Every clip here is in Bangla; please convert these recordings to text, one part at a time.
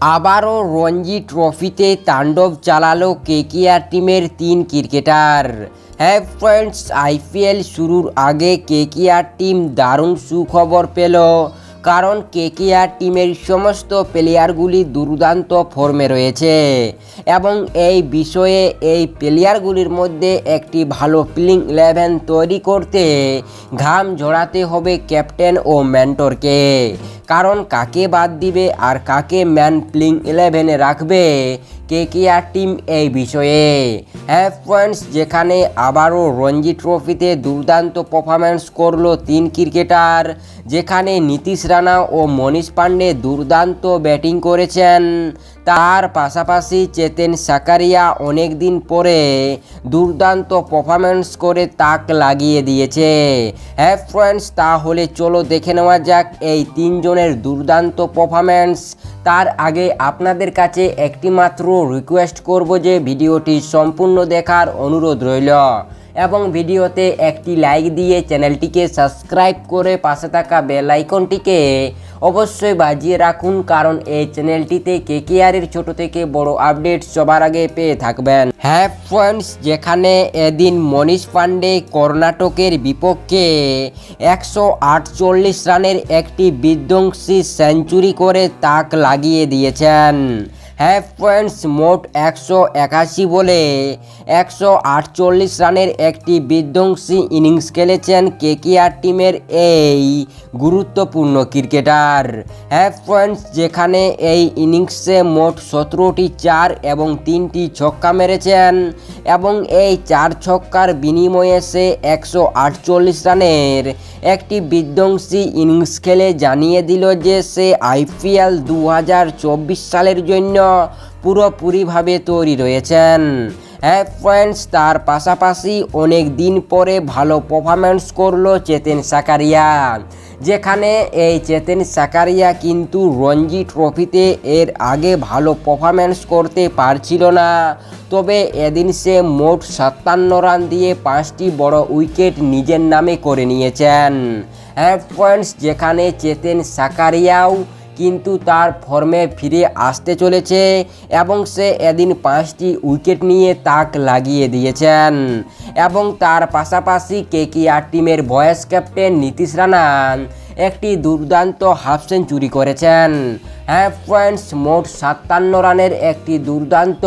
আবারও রঞ্জি ট্রফিতে তাণ্ডব চালালো কেকেআর টিমের তিন ক্রিকেটার। হ্যাঁ ফ্রেন্ডস, আইপিএল শুরুর আগে কেকেআর টিম দারুণ সুখবর পেল। কারণ কেকেআর টিমের সমস্ত প্লেয়ারগুলি দুর্দান্ত ফর্মে রয়েছে। এবং এই বিষয়ে এই প্লেয়ারগুলির মধ্যে একটি ভালো প্লিং ইলেভেন তৈরি করতে ঘাম ঝরাতে হবে ক্যাপ্টেন ও মেন্টরকে। কারণ কাকে বাদ দিবে আর কাকে ম্যান প্লিং ইলেভেনে রাখবে কে কে আর টিম এই বিষয়ে? হ্যাঁ ফ্রেন্ডস যেখানে আবারও রঞ্জি ট্রফিতে দুর্দান্ত পারফরমেন্স করল তিন ক্রিকেটার যেখানে নীতিশ রানা ও মনীষ পান্ডে দুর্দান্ত ব্যাটিং করেছেন। তার পাশাপাশি চেতেন সাকারিয়া অনেক দিন পরে দুর্দান্ত পারফরমেন্স করে তাক লাগিয়ে দিয়েছে। হ্যাঁ ফ্রেন্ডস তাহলে চলো দেখে নেওয়া যাক এই তিনজনের দুর্দান্ত পারফরমেন্স তার আগে আপনাদের কাছে একটি মাত্র রিকোয়েস্ট করব যে ভিডিওটি সম্পূর্ণ দেখার অনুরোধ রইল। এবং ভিডিওতে একটি লাইক দিয়ে চ্যানেলটিকে সাবস্ক্রাইব করে পাশে থাকা বেল আইকনটিকে অবশ্যই বাজিয়ে রাখুন, কারণ এই চ্যানেলটিতে কেকেআরের ছোট থেকে বড় আপডেট সবার আগে পেয়ে থাকবেন। হ্যাঁ ফ্রেন্ডস যেখানে এদিন মনীষ পান্ডে কর্ণাটকের বিপক্ষে একশো আটচল্লিশ রানের একটি বিধ্বংসী সেঞ্চুরি করে তাক লাগিয়ে দিয়েছেন। হ্যাঁ ফ্রেন্ডস মোট একশো একাশি বলে একশো আটচল্লিশ রানের একটি বিধ্বংসী ইনিংস খেলেছেন কেকেআর টিমের এই গুরুত্বপূর্ণ ক্রিকেটার। হ্যাঁ ফ্রেন্ডস যেখানে এই ইনিংসে মোট সতেরোটি চার এবং তিনটি ছক্কা মেরেছেন এবং এই চার ছক্কার বিনিময়ে সে একশো আটচল্লিশ রানের একটি বিধ্বংসী ইনিংস খেলে জানিয়ে দিল যে সে আইপিএল দু হাজার চব্বিশ সালের জন্য পুরোপুরিভাবে তৈরি রয়েছেন। হ্যাঁ ফ্রেন্ডস তার পাশাপাশি অনেক দিন পরে ভালো পারফরমেন্স করল চেতেন সাকারিয়া। যেখানে এই চেতেন সাকারিয়া কিন্তু রঞ্জি ট্রফিতে এর আগে ভালো পারফরমেন্স করতে পারছিল না। তবে এদিন সে মোট সাতান্ন রান দিয়ে পাঁচটি বড় উইকেট নিজের নামে করে নিয়েছেন। হ্যাঁ ফ্রেন্ডস যেখানে চেতেন সাকারিয়াও কিন্তু তার ফর্মে ফিরে আসতে চলেছে এবং সে এদিন পাঁচটি উইকেট নিয়ে তাক লাগিয়ে দিয়েছেন। এবং তার পাশাপাশি কেকেআর টিমের ভয়েস ক্যাপ্টেন নীতিশ রানা একটি দুর্দান্ত হাফ সেঞ্চুরি করেছেন। হ্যাঁ ফ্রেন্ডস মোট সাতান্ন রানের একটি দুর্দান্ত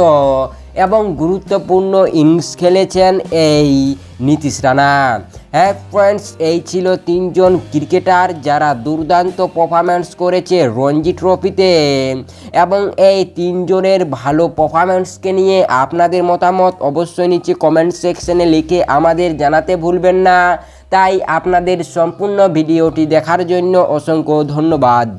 এবং গুরুত্বপূর্ণ ইনিংস খেলেছেন এই নীতিশ রানা। হ্যাঁ ফ্রেন্ডস এই ছিল তিনজন ক্রিকেটার যারা দুর্দান্ত পারফরমেন্স করেছে রঞ্জি ট্রফিতে এবং এই তিনজনের ভালো পারফরমেন্সকে নিয়ে আপনাদের মতামত অবশ্যই নিচে কমেন্ট সেকশনে লিখে আমাদের জানাতে ভুলবেন না। তাই আপনাদের সম্পূর্ণ ভিডিওটি দেখার জন্য অসংখ্য ধন্যবাদ।